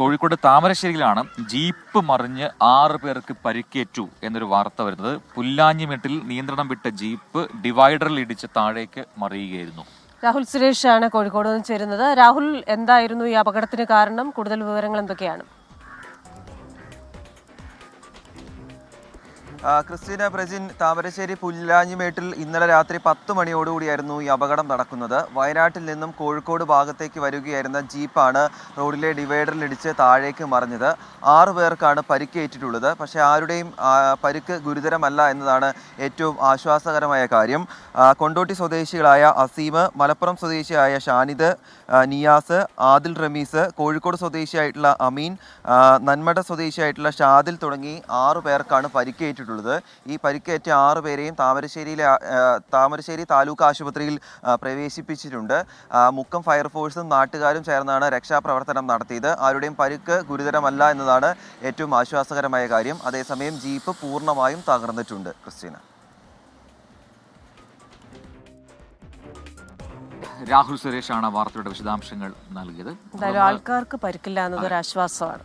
Kozhikode താമരശ്ശേരിയിലാണ് jeep മറിഞ്ഞ് ആറ് പേർക്ക് പരിക്കേറ്റു എന്നൊരു വാർത്ത വരുന്നത്. പുല്ലാഞ്ഞിമെട്ടിൽ നിയന്ത്രണം വിട്ട ജീപ്പ് ഡിവൈഡറിൽ ഇടിച്ച് താഴേക്ക് മറിയുകയായിരുന്നു. രാഹുൽ സുരേഷ് ആണ് കോഴിക്കോട് നിന്ന് ചേരുന്നത്. രാഹുൽ എന്തായിരുന്നു ഈ അപകടത്തിന് കാരണം? കൂടുതൽ വിവരങ്ങൾ എന്തൊക്കെയാണ്? ക്രിസ്റ്റീന പ്രജിൻ താമരശ്ശേരി പുല്ലാഞ്ഞിമേട്ടിൽ ഇന്നലെ രാത്രി പത്ത് മണിയോടുകൂടിയായിരുന്നു ഈ അപകടം നടക്കുന്നത്. വയനാട്ടിൽ നിന്നും കോഴിക്കോട് ഭാഗത്തേക്ക് വരികയായിരുന്ന ജീപ്പാണ് റോഡിലെ ഡിവൈഡറിൽ ഇടിച്ച് താഴേക്ക് മറിഞ്ഞത്. ആറു പേർക്കാണ് പരിക്കേറ്റിട്ടുള്ളത്. പക്ഷേ ആരുടെയും പരിക്ക് ഗുരുതരമല്ല എന്നതാണ് ഏറ്റവും ആശ്വാസകരമായ കാര്യം. കൊണ്ടോട്ടി സ്വദേശികളായ അസീമ് മലപ്പുറം സ്വദേശിയായ ഷാനിദ് നിയാസ് ആദിൽ റമീസ് കോഴിക്കോട് സ്വദേശിയായിട്ടുള്ള അമീൻ നന്മട സ്വദേശിയായിട്ടുള്ള ഷാദിൽ തുടങ്ങി ആറു പേർക്കാണ് പരിക്കേറ്റിട്ടുള്ളത്. ഈ പരിക്കേറ്റ ആറ് പേരെയും താമരശ്ശേരിയിലെ താമരശ്ശേരി താലൂക്ക് ആശുപത്രിയിൽ പ്രവേശിപ്പിച്ചിട്ടുണ്ട്. മുക്കം ഫയർഫോഴ്സും നാട്ടുകാരും ചേർന്നാണ് രക്ഷാപ്രവർത്തനം നടത്തിയത്. ആരുടെയും പരിക്ക് ഗുരുതരമല്ല എന്നതാണ് ഏറ്റവും ആശ്വാസകരമായ കാര്യം. അതേസമയം ജീപ്പ് പൂർണമായും തകർന്നിട്ടുണ്ട്. ക്രിസ്റ്റീന. രാഹുൽ സുരേഷാണ് വാർത്തയുടെ വിശദാംശങ്ങൾ നൽകിയത്. എന്തായാലും ആൾക്കാർക്ക് പരിക്കില്ല എന്നതൊരു ആശ്വാസമാണ്.